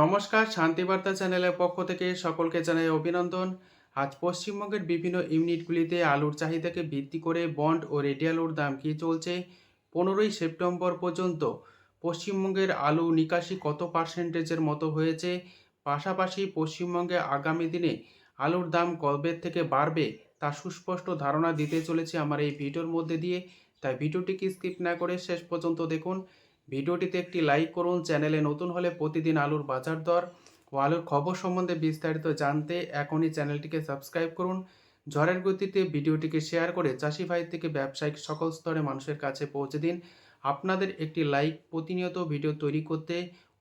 নমস্কার, শান্তিবার্তা চ্যানেলের পক্ষ থেকে সকলকে জানাই অভিনন্দন। আজ পশ্চিমবঙ্গের বিভিন্ন ইউনিটগুলিতে আলুর চাহিদাকে ভিত্তি করে বন্ড ও রেডি আলুর দাম কী চলছে পনেরোই সেপ্টেম্বর পর্যন্ত? পশ্চিমবঙ্গের আলু নিকাশি কত পার্সেন্টেজের মতো হয়েছে? পাশাপাশি পশ্চিমবঙ্গে আগামী দিনে আলুর দাম কবে থেকে বাড়বে তা সুস্পষ্ট ধারণা দিতে চলেছে আমার এই ভিডিওর মধ্যে দিয়ে। তাই ভিডিওটিকে স্কিপ না করে শেষ পর্যন্ত দেখুন। ভিডিওটিতে একটি লাইক করুন, চ্যানেলে নতুন হলে প্রতিদিন আলুর বাজার দর ও আলুর খবর সম্বন্ধে বিস্তারিত জানতে এখনই চ্যানেলটিকে সাবস্ক্রাইব করুন। ঝড়ের গতিতে ভিডিওটিকে শেয়ার করে চাষি ভাই থেকে ব্যবসায়িক সকল স্তরে মানুষের কাছে পৌঁছে দিন। আপনাদের একটি লাইক প্রতিনিয়ত ভিডিও তৈরি করতে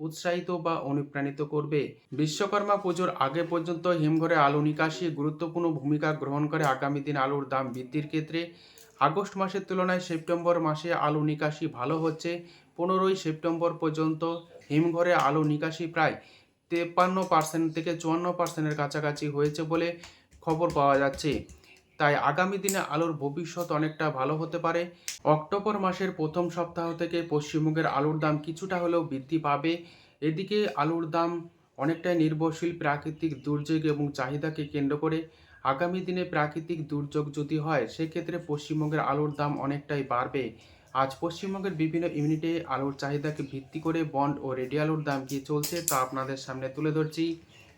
উৎসাহিত বা অনুপ্রাণিত করবে। বিশ্বকর্মা পুজোর আগে পর্যন্ত হিমঘরে আলু নিকাশি গুরুত্বপূর্ণ ভূমিকা গ্রহণ করে আগামী দিন আলুর দাম বৃদ্ধির ক্ষেত্রে। আগস্ট মাসের তুলনায় সেপ্টেম্বর মাসে আলু নিকাশি ভালো হচ্ছে। পনেরোই সেপ্টেম্বর পর্যন্ত হিমঘরে আলু নিকাশি প্রায় তেপ্পান্ন পার্সেন্ট থেকে চুয়ান্ন পার্সেন্টের কাছাকাছি হয়েছে বলে খবর পাওয়া যাচ্ছে। তাই আগামী দিনে আলুর ভবিষ্যৎ অনেকটা ভালো হতে পারে। অক্টোবর মাসের প্রথম সপ্তাহ থেকে পশ্চিমবঙ্গের আলুর দাম কিছুটা হলেও বৃদ্ধি পাবে। এদিকে আলুর দাম অনেকটাই নির্ভরশীল প্রাকৃতিক দুর্যোগ এবং চাহিদাকে কেন্দ্র করে। আগামী দিনে প্রাকৃতিক দুর্যোগ যদি হয়, সেক্ষেত্রে পশ্চিমবঙ্গের আলুর দাম অনেকটাই বাড়বে। আজ পশ্চিমবঙ্গের বিভিন্ন ইউনিটে আলুর চাহিদাকে ভিত্তি করে বন্ড ও রেডি আলুর দাম কী চলছে তা আপনাদের সামনে তুলে ধরছি।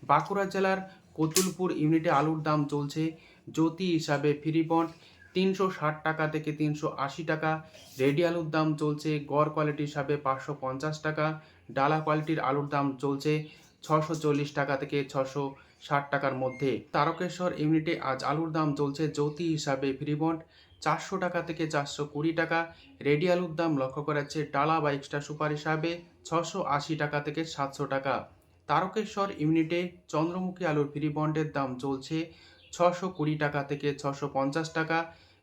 বাঁকুড়া জেলার কতুলপুর ইউনিটে আলুর দাম চলছে জ্যোতি হিসাবে ফ্রি বন্ড তিনশো ষাট টাকা থেকে তিনশো আশি টাকা, রেডি আলুর দাম চলছে গড় কোয়ালিটি হিসাবে পাঁচশো পঞ্চাশ টাকা, ডালা কোয়ালিটির আলুর দাম চলছে ছশো চল্লিশ টাকা থেকে ছশো ষাট টাকার মধ্যে। তারকেশ্বর ইউনিটে আজ আলুর দাম চলছে জ্যোতি হিসাবে ফ্রি বন্ড চারশো টাকা থেকে চারশো কুড়ি টাকা। রেডি আলুর দাম লক্ষ্য করা যাচ্ছে ডালা বা এক্সট্রা সুপার হিসাবে ছশো আশি টাকা থেকে সাতশো টাকা। তারকেশ্বর ইউনিটে চন্দ্রমুখী আলুর ফ্রি বন্ডের দাম চলছে ছশো কুড়ি টাকা থেকে ছশো পঞ্চাশ টাকা।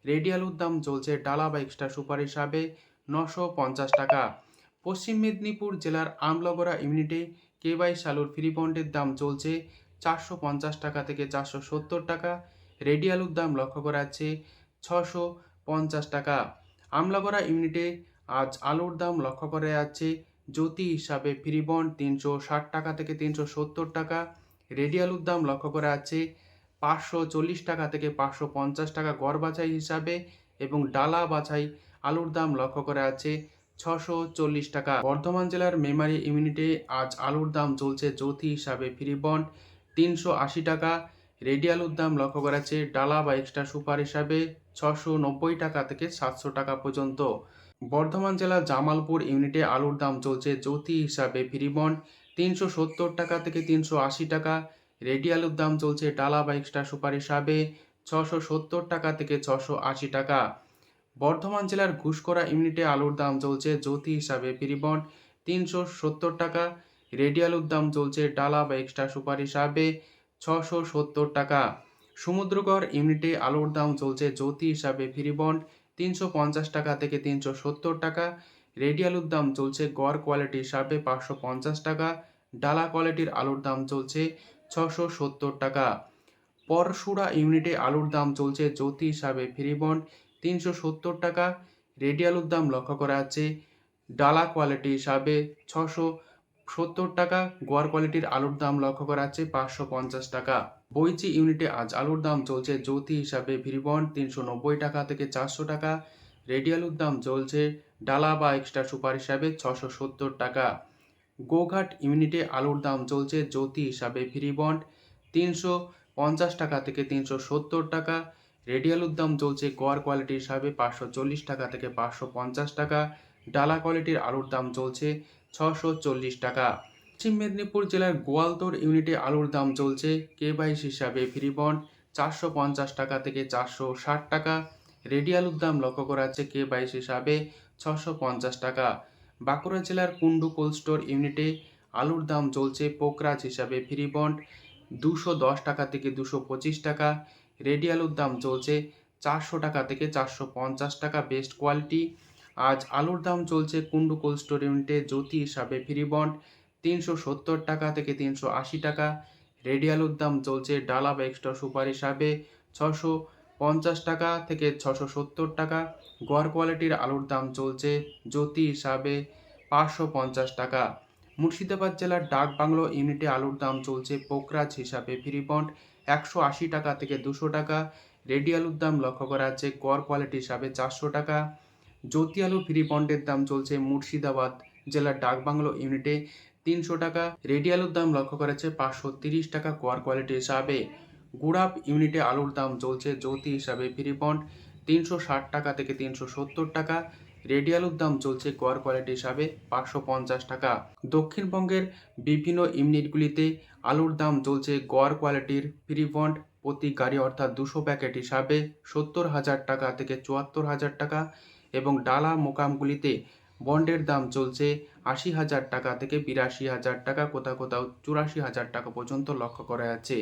রেডি আলুর দাম চলছে ডালা বা এক্সট্রা সুপার হিসাবে নশো পঞ্চাশ টাকা। পশ্চিম মেদিনীপুর জেলার আমলগড়া ইউনিটে কেবাইশ আলুর ফ্রি বন্ডের দাম চলছে চারশো পঞ্চাশ টাকা থেকে চারশো সত্তর টাকা। রেডি আলুর দাম লক্ষ্য করা যাচ্ছে ছশো পঞ্চাশ টাকা। আমলাগড়া ইউনিটে আজ আলুর দাম লক্ষ্য করা যাচ্ছে জ্যোতি হিসাবে ফ্রি বন্ড তিনশো ষাট টাকা থেকে তিনশো সত্তর টাকা। রেডি আলুর দাম লক্ষ্য করা যাচ্ছে পাঁচশো চল্লিশ টাকা থেকে পাঁচশো পঞ্চাশ টাকা গড় বাছাই হিসাবে এবং ডালা বাছাই আলুর দাম লক্ষ্য করা যাচ্ছে ছশো চল্লিশ টাকা। বর্ধমান জেলার মেমারি ইউনিটে আজ আলুর দাম চলছে জ্যোতি হিসাবে ফ্রি বন্ড তিনশো আশি টাকা। রেডি আলুর দাম লক্ষ্য করা যাচ্ছে ডালা বা এক্সট্রা সুপার হিসাবে ছশো নব্বই টাকা থেকে সাতশো টাকা পর্যন্ত। বর্ধমান জেলার জামালপুর ইউনিটে আলুর দাম চলছে জ্যোতি হিসাবে ফ্রি বন্ড তিনশো সত্তর টাকা থেকে তিনশো আশি টাকা। রেডি আলুর দাম চলছে ডালা বা এক্সট্রা সুপার হিসাবে ছশো সত্তর টাকা থেকে ছশো আশি টাকা। বর্ধমান জেলার ঘুষকরা ইউনিটে আলুর দাম চলছে জ্যোতি হিসাবে ফ্রি বন্ড তিনশো সত্তর টাকা। রেডি আলুর দাম চলছে ডালা বা এক্সট্রা সুপার হিসাবে ছশো সত্তর টাকা। সমুদ্রগড় ইউনিটে আলুর দাম চলছে জ্যোতি হিসাবে ফ্রি বন্ড তিনশো পঞ্চাশ টাকা থেকে তিনশো সত্তর টাকা। রেডি আলুর দাম চলছে গড় কোয়ালিটি হিসাবে পাঁচশো পঞ্চাশ টাকা। ডালা কোয়ালিটির আলুর দাম চলছে ছশো সত্তর টাকা। পরশুরা ইউনিটে আলুর দাম চলছে জ্যোতি হিসাবে ফ্রি বন্ড তিনশো সত্তর টাকা। রেডি আলুর দাম লক্ষ্য করা যাচ্ছে। ডালা কোয়ালিটি হিসাবে ছশো সত্তর টাকা, গোয়ার কোয়ালিটির আলুর দাম লক্ষ্য করা যাচ্ছে পাঁচশো পঞ্চাশ টাকা। বইচি ইউনিটে আজ আলুর দাম চলছে জ্যোতি হিসাবে ভিরিবন তিনশো নব্বই টাকা থেকে চারশো টাকা। রেডি আলুর দাম চলছে ডালা বা এক্সট্রা সুপার হিসাবে ছশো সত্তর টাকা। গোঘাট ইউনিটে আলুর দাম চলছে জ্যোতি হিসাবে ভিরিবন্ড তিনশো পঞ্চাশ টাকা থেকে তিনশো সত্তর টাকা। রেডি আলুর দাম চলছে গোয়ার কোয়ালিটি হিসাবে পাঁচশো চল্লিশ টাকা থেকে পাঁচশো পঞ্চাশ টাকা। ডালা কোয়ালিটির আলুর দাম চলছে ছশো চল্লিশ টাকা। পশ্চিম মেদিনীপুর জেলার গোয়ালতোর ইউনিটে আলুর দাম চলছে কে বাইশ হিসাবে ফ্রি বন্ড চারশো পঞ্চাশ টাকা থেকে চারশো ষাট টাকা। রেডি আলুর দাম লক্ষ্য করা যাচ্ছে কে বাইশ হিসাবে ছশো পঞ্চাশ টাকা। বাঁকুড়া জেলার কুন্ডু কোল্ড স্টোর ইউনিটে আলুর দাম চলছে পোকরাজ হিসাবে ফ্রি বন্ড দুশো দশ টাকা থেকে দুশো পঁচিশ টাকা। রেডি আলুর দাম চলছে চারশো টাকা থেকে চারশো পঞ্চাশ টাকা বেস্ট কোয়ালিটি। আজ আলুর দাম চলছে কুন্ডু কোল্ড স্টোর ইউনিটে জ্যোতি হিসাবে ফ্রি বন্ড, তিনশো সত্তর টাকা থেকে তিনশো আশি টাকা। রেডি আলুর দাম চলছে ডালা বা এক্সট্রা সুপার হিসাবে ছশো পঞ্চাশ টাকা থেকে ছশো সত্তর টাকা। গড় কোয়ালিটির আলুর দাম চলছে জ্যোতি হিসাবে পাঁচশো পঞ্চাশ টাকা। মুর্শিদাবাদ জেলার ডাক বাংলো ইউনিটে আলুর দাম চলছে পোকরাজ হিসাবে ফ্রি বন্ড, একশো আশি টাকা থেকে দুশো টাকা। রেডি আলুর দাম লক্ষ্য করা যাচ্ছে গড় কোয়ালিটি হিসাবে চারশো টাকা। জ্যোতি আলু ফ্রি বন্ডের দাম চলছে মুর্শিদাবাদ জেলার ডাক বাংলো ইউনিটে। তিনশো টাকা। রেডি আলুর দাম লক্ষ্য করা যাচ্ছে পাঁচশো তিরিশ টাকা কোয়ার কোয়ালিটি হিসাবে। গুড়াপ ইউনিটে আলুর দাম চলছে জ্যোতি হিসাবে ফ্রি বন্ড তিনশো ষাট টাকা থেকে তিনশো সত্তর টাকা। রেডি আলুর দাম চলছে গড় কোয়ালিটি হিসাবে পাঁচশো পঞ্চাশ টাকা। দক্ষিণবঙ্গের বিভিন্ন ইউনিটগুলিতে আলুর দাম চলছে গড় কোয়ালিটির ফ্রি বন্ড প্রতি গাড়ি অর্থাৎ দুশো প্যাকেট হিসাবে সত্তর হাজার টাকা থেকে চুয়াত্তর হাজার টাকা। এবং ডালা মোকামগুলিতে বন্ডের দাম চলছে আশি হাজার টাকা থেকে বিরাশি হাজার টাকা কোথাও কোথাও চুরাশি হাজার টাকা পর্যন্ত লক্ষ্য করা যাচ্ছে।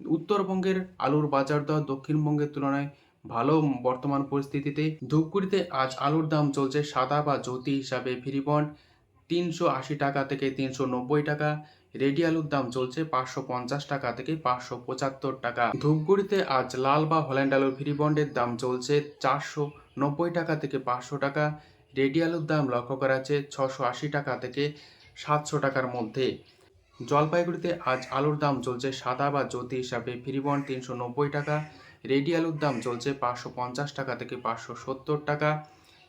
উত্তরবঙ্গের আলুর বাজার দর দক্ষিণবঙ্গের তুলনায় ভালো বর্তমান পরিস্থিতিতে। ধূপগুড়িতে আজ আলুর দাম চলছে সাদা বা জ্যোতি হিসাবে ফ্রি বন্ড তিনশো আশি টাকা থেকে তিনশো নব্বই টাকা। রেডি আলুর দাম চলছে পাঁচশো পঞ্চাশ টাকা থেকে পাঁচশো পঁচাত্তর টাকা। ধূপগুড়িতে আজ লাল বা হল্যান্ড আলুর ফ্রি বন্ডের দাম চলছে চারশো নব্বই টাকা থেকে পাঁচশো টাকা। রেডি আলুর দাম লক্ষ্য করা আছে ছশো আশি টাকা থেকে সাতশো টাকার মধ্যে। জলপাইগুড়িতে আজ আলুর দাম চলছে সাদা বা জ্যোতি হিসাবে ফ্রি বন্ড তিনশো নব্বই টাকা। রেডি আলুর দাম চলছে পাঁচশো পঞ্চাশ টাকা থেকে পাঁচশো সত্তর টাকা।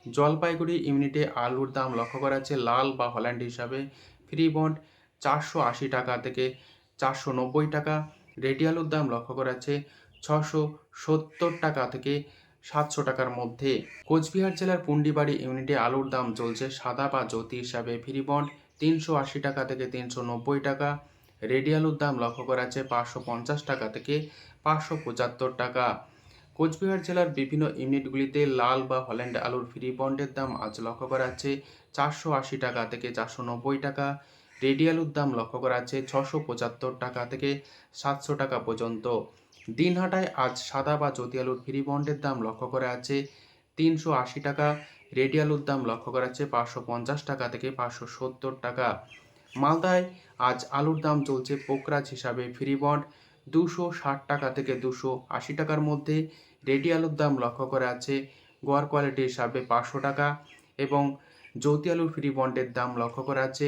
জলপাইগুড়ি ইউনিটে আলুর দাম লক্ষ্য করা আছে লাল বা হল্যান্ড হিসাবে ফ্রি বন্ড চারশো আশি টাকা থেকে চারশো নব্বই টাকা। রেডি আলুর দাম লক্ষ্য করা যাচ্ছে ছশো সত্তর টাকা থেকে সাতশো টাকার মধ্যে। কোচবিহার জেলার পুন্ডিবাড়ি ইউনিটে আলুর দাম চলছে সাদা বা জ্যোতি হিসাবে। ফ্রি বন্ড তিনশো আশি টাকা থেকে তিনশো নব্বই টাকা। রেডি আলুর দাম লক্ষ্য করা যাচ্ছে পাঁচশো পঞ্চাশ টাকা থেকে পাঁচশো পঁচাত্তর টাকা। কোচবিহার জেলার বিভিন্ন ইউনিটগুলিতে লাল বা হল্যান্ড আলুর ফ্রি বন্ডের দাম আজ লক্ষ্য করা যাচ্ছে চারশো আশি টাকা থেকে চারশো নব্বই টাকা। রেডি আলুর দাম লক্ষ্য করা যাচ্ছে ছশো পঁচাত্তর টাকা থেকে সাতশো টাকা পর্যন্ত। দিনহাটায় আজ সাদা বা জ্যোতি আলুর ফ্রি বন্ডের দাম লক্ষ্য করা যাচ্ছে তিনশো আশি টাকা আলুর দাম লক্ষ্য করা যাচ্ছে পাঁচশো পঞ্চাশ টাকা থেকে পাঁচশো সত্তর টাকা। মালদায় আজ আলুর দাম চলছে পোকরাজ হিসাবে ফ্রি বন্ড, দুশো ষাট টাকা থেকে দুশো আশি টাকার মধ্যে। রেডি আলুর দাম লক্ষ্য করা আছে গোয়ার কোয়ালিটি হিসাবে পাঁচশো টাকা এবং জ্যোতি আলুর ফ্রি বন্ডের দাম লক্ষ্য করা আছে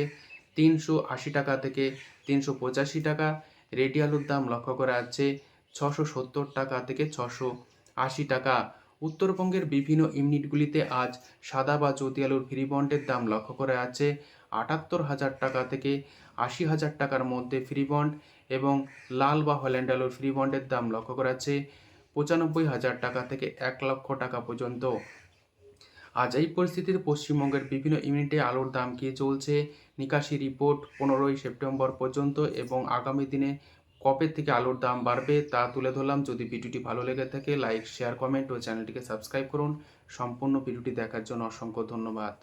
তিনশো আশি টাকা থেকে তিনশো পঁচাশি টাকা। রেডি আলুর দাম লক্ষ্য করা আছে ছশো সত্তর টাকা থেকে ছশো আশি টাকা। উত্তরবঙ্গের বিভিন্ন ইউনিটগুলিতে আজ সাদা বা জ্যোতি আলুর ফ্রি বন্ডের দাম লক্ষ্য করা আছে আটাত্তর হাজার টাকা থেকে আশি হাজার টাকার মধ্যে ফ্রি বন্ড এবং লাল বা হল্যান্ড আলুর ফ্রি বন্ডের দাম লক্ষ্য করা যাচ্ছে পঁচানব্বই হাজার টাকা থেকে এক লক্ষ টাকা পর্যন্ত। আজ এই পরিস্থিতির পশ্চিমবঙ্গের বিভিন্ন ইউনিটে আলুর দাম কি চলছে? নিকাশি রিপোর্ট পনেরোই সেপ্টেম্বর পর্যন্ত এবং আগামী দিনে কবে থেকে আলুর দাম বাড়বে তা তুলে ধরলাম। যদি ভিডিওটি ভালো লেগে থাকে, লাইক, শেয়ার, কমেন্ট ও চ্যানেলটিকে সাবস্ক্রাইব করুন। সম্পূর্ণ ভিডিওটি দেখার জন্য অসংখ্য ধন্যবাদ।